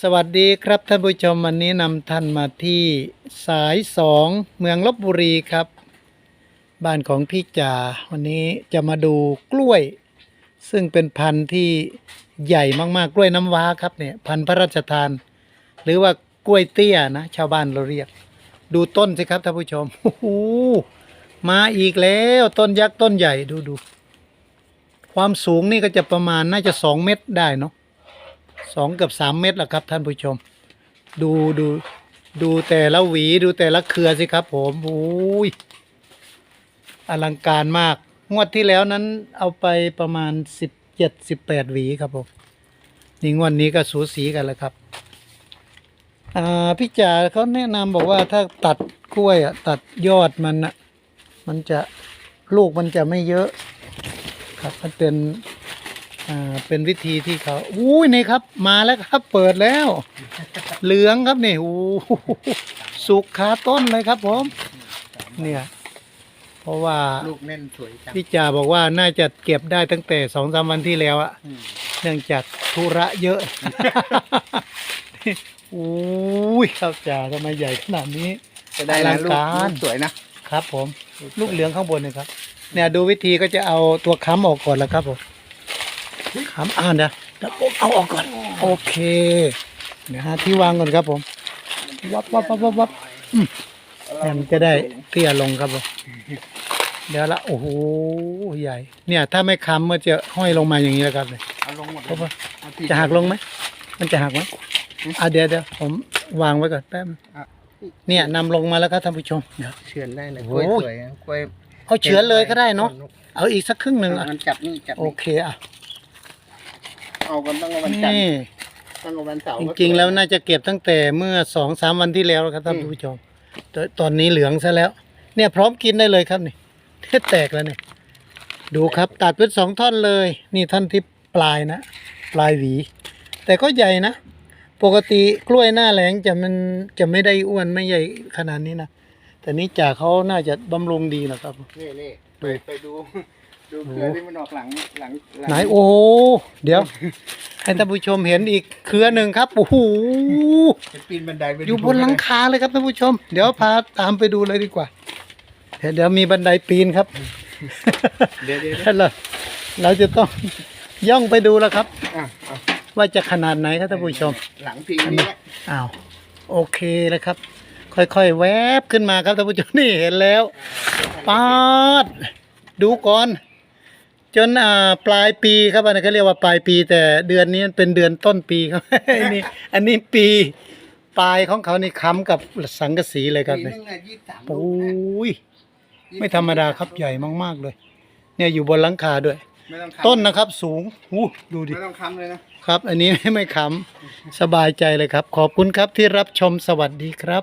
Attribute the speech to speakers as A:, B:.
A: สวัสดีครับท่านผู้ชมวันนี้นำท่านมาที่สายสองเมืองลบบุรีครับ บ้านของพี่จ่าวันนี้จะมาดูกล้วย ซึ่งเป็นพันธุ์ที่ใหญ่มากๆกล้วยน้ำว้าครับเนี่ยพันธุ์พระราชทาน หรือว่ากล้วยเตี้ยนะ ชาวบ้านเราเรียก ดูต้นสิครับท่านผู้ชมโอ้โหมาอีกแล้วต้นยักษ์ต้นใหญ่ดูดูความสูงนี่ก็จะประมาณน่าจะสองเมตรได้เนาะ สองกับสามเม็ดและครับท่านผู้ชม ดูดูดูแต่ละหวีดูแต่ละเครือสิครับผมโอ้ยอลังการมาก งวดที่แล้วนั้นเอาไปประมาณสิบเจ็ดสิบแปดหวีครับผมนี่งวดนี้ก็สูสีกันแล้วครับพี่จ๋าเขาแนะนำบอกว่าถ้าตัดกล้วยอะตัดยอดมันอะมันจะลูกมันจะไม่เยอะ ครับมันเป็น อ่าเป็นวิธีที่เขาอุ้ยนี่ครับ มาแล้วครับ เปิดแล้ว เหลืองครับนี่โอ้โหสุกคาต้นเลยครับผม เนี่ย เพราะว่า
B: ลูกแน่นสวยจัง
A: พี่จ่าบอกว่าน่าจะเก็บได้ตั้งแต่สองสามวันที่แล้วอะ
B: อืม
A: เนื่องจากธุระเยอะ อุ้ยครับจ่าทำไมใหญ่ขนาดนี้
B: จะได้นะ
A: อลั
B: ลู
A: ง
B: ก
A: การ
B: ลูกสวยนะครับ
A: ผม ลูกเหลืองข้างบนนะครับ เนี่ยดูวิธีก็จะเอาตัวค้ำออกก่อนแล้วครับผม ค้ำอ่านนะเดี๋ยวผมเอาออกก่อน โอเค เดี๋ยวหาที่วางก่อนครับผม วับวับวับวับวับอืมเนี่ยมันจะได้เตี้ยลงครับผม เดี๋ยวละ โอ้โห ใหญ่ เนี่ย ถ้าไม่ค้ำมันจะห้อยลงมาอย่างนี้แล้วครับเนี่ย
B: เอาลงหมด
A: เพราะว่า
B: เอาที่
A: จะหักลงไหม มันจะหักไหมอะเดี๋ยวเดี๋ยวผมวางไว้ก่อนแป๊บ
B: อะ
A: เนี่ยนำลงมาแล้วครับท่านผู้ชมเดี๋ยว
B: เฉือนได้เลย
A: โอ้
B: กล้วย
A: โห
B: สวยนะกล้วย
A: เอาเฉือนเลยก็ได้เนาะเอาอีกสักครึ่งหนึ่งอะ
B: มันจับนี่จับ
A: โอ
B: นี่
A: เคอะ
B: เอากันตั้งแต่วันจันทร์
A: นี่
B: ตั้งแต่วันเสาร์
A: จริงๆแล้วน่าจะเก็บตั้งแต่เมื่อสองสามวันที่แล้วครับท่านผู้ชมแต่ตอนนี้เหลืองซะแล้ว เนี่ยพร้อมกินได้เลยครับนี่แตกแล้วเนี่ยดูครับตัดเป็นสองท่อนเลย นี่ท่อนที่ปลายนะ ปลายหวี แต่ก็ใหญ่นะ ปกติกล้วยหน้าแหลงจะมันจะไม่ได้อ้วนไม่ใหญ่ขนาดนี้นะแต่นี่จ่าเขาน่าจะบำรุงดีนะครับ
B: นี่นี่ไป
A: ดู
B: ไปดู ดู
A: โอ้
B: เครือที่มันออกหลังหลังลัง
A: ไหนโอ้โหเดี๋ยว ให้ท่านผู้ชมเห็นอีกเครือหนึ่งครับโอ้โห
B: จะปีนบันไดไป
A: อยู่บนหลังคาเลยครับท่านผู้ชม เดี๋ยวพาตามไปดูเลยดีกว่าเดี๋ยวเดี๋ยวมีบันไดปีนครับ
B: เดี๋ยวเดี๋ยว
A: แล้วเราเราจะต้องย่องไปดูแล้วครับ
B: อะเอา
A: ว่าจะขนาดไหนครับท่านผู้ชม
B: หลังพิงนี้แหละ
A: อ้าวโอเคเลยครับ ค่อยๆแวบขึ้นมาครับท่านผู้ชมนี่เห็นแล้วปาด ดูก่อน จนอ่าปลายปีครับอันนี้เขาเรียกว่าปลายปี แต่เดือนนี้เป็นเดือนต้นปีครับ อันนี้อันนี้ปีปลายของเขานี่ค้ำกับสังกะสีเลยครับ
B: ปี
A: เนี่ย
B: นึงอะยี่สิบสาม
A: โอ
B: ลูกนะ้
A: ยไม่ธรรมดาครับใหญ่มากๆเลย เนี่ยอยู่บนหลังคาด้วย
B: ไม่ต้องำ
A: ต้นนะครับสูงอู้ดูดิ
B: ไม่ต้องค้ำเลยนะ
A: ครับ อันนี้ไม่ค้ำสบายใจเลยครับ ขอบคุณครับที่รับชมสวัสดีครับ